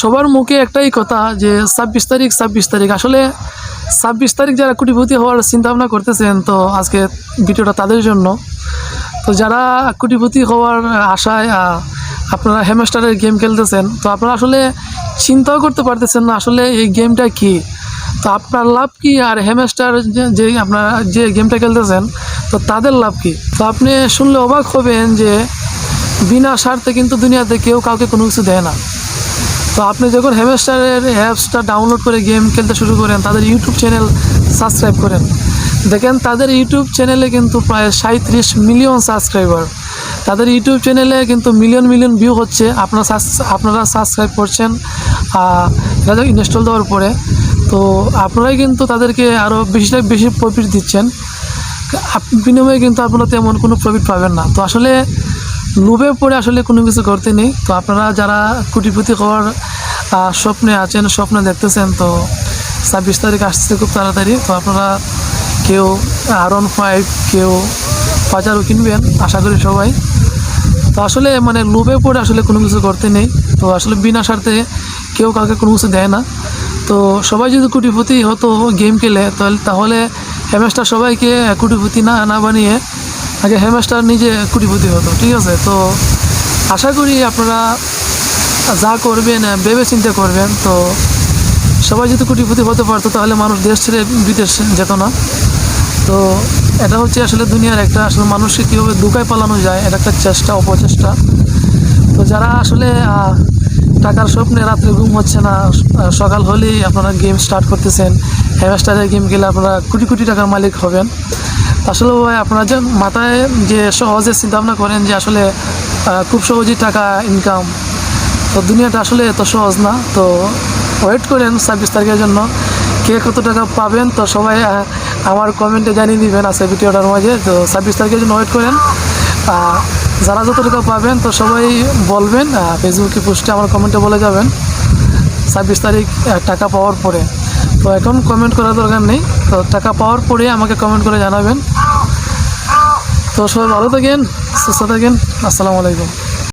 সবার মুখে একটাই কথা যে ছাব্বিশ তারিখ ছাব্বিশ তারিখ। আসলে ছাব্বিশ তারিখ যারা কোটিপতি হওয়ার চিন্তা ভাবনা করতেছেন, তো আজকে ভিডিওটা তাদের জন্য। তো যারা কোটিপতি হওয়ার আশায় আপনারা হ্যামস্টারের গেম খেলতেছেন, তো আপনারা আসলে চিন্তাও করতে পারতেছেন না আসলে এই গেমটা কি। তো আপনার লাভ কি? আর হ্যামস্টার যে- যে আপনারা যে গেমটা খেলতেছেন, তো তাদের লাভ কি? তো আপনি শুনলে অবাক হবেন যে বিনা স্বার্থে কিন্তু দুনিয়াতে কেউ কাউকে কোনো কিছু দেয় না। তো আপনি যখন হ্যামস্টারের অ্যাপসটা ডাউনলোড করে গেম খেলতে শুরু করেন, তাদের ইউটিউব চ্যানেল সাবস্ক্রাইব করেন। দেখেন, তাদের ইউটিউব চ্যানেলে কিন্তু প্রায় সাঁত্রিশ মিলিয়ন সাবস্ক্রাইবার তাদের ইউটিউব চ্যানেলে কিন্তু মিলিয়ন মিলিয়ন ভিউ হচ্ছে। আপনারা আপনারা সাবস্ক্রাইব করছেন এটা ইনস্টল দেওয়ার পরে। তো আপনারাই কিন্তু তাদেরকে আরও বেশিটা বেশি প্রফিট দিচ্ছেন। বিনিময়ে কিন্তু আপনারা তেমন কোনো প্রফিট পাবেন না। তো আসলে লোভে পড়ে আসলে কোনো কিছু করতে নেই। তো আপনারা যারা কোটিপতি হওয়ার আহ, স্বপ্নে আছেন স্বপ্ন দেখতেছেন তো ছাব্বিশ তারিখ আসছে খুব তাড়াতাড়ি। তো আপনারা কেউ আর ওয়ান ফাইভ কেউ বাজারও কিনবেন আশা করি সবাই। তো আসলে মানে লোভে পড়ে আসলে কোনো কিছু করতে নেই। তো আসলে বিনা স্বার্থে কেউ কাউকে কোনো কিছু দেয় না। তো সবাই যদি কোটিপতি হতো গেম খেলে তাহলে তাহলে হ্যামস্টার সবাইকে কোটিপতি না না বানিয়ে আগে হ্যামস্টার নিজে কোটিপতি হতো ঠিক আছে? তো আশা করি আপনারা যা করবেন ভেবে চিন্তা করবেন, তো সবাই যদি কোটিপতি হতে পারতো, তাহলে মানুষ দেশ ছেড়ে বিদেশ যেত না। তো এটা হচ্ছে আসলে দুনিয়ার একটা, আসলে মানুষকে কীভাবে দুকায় পালানো যায়, এটা একটা চেষ্টা, অপচেষ্টা। তো যারা আসলে টাকার স্বপ্নে রাত্রে ঘুম হচ্ছে না সকাল হলেই আপনারা গেম স্টার্ট করতেছেন, হ্যামস্টারের গেম খেলে আপনারা কোটি কোটি টাকার মালিক হবেন। আসলে ভাই, আপনারা যে মাথায় যে সহজে চিন্তাভাবনা করেন যে আসলে খুব সহজেই টাকা ইনকাম তো দুনিয়াটা আসলে এত সহজ না। তো ওয়েট করেন ছাব্বিশ তারিখের জন্য। কে কত টাকা পাবেন? তো সবাই আমার কমেন্টে জানিয়ে দিবেন আছে ভিডিওটার মাঝে। তো ছাব্বিশ তারিখের জন্য ওয়েট করেন। যারা যত টাকা পাবেন, তো সবাই বলবেন ফেসবুকে পোস্টে আমার কমেন্টে বলে যাবেন ছাব্বিশ তারিখ টাকা পাওয়ার পরে। তো এখন কমেন্ট করার দরকার নেই। তো টাকা পাওয়ার পরে আমাকে কমেন্ট করে জানাবেন। তো সবাই ভালো থাকেন, সুস্থ থাকেন। আসসালামু আলাইকুম।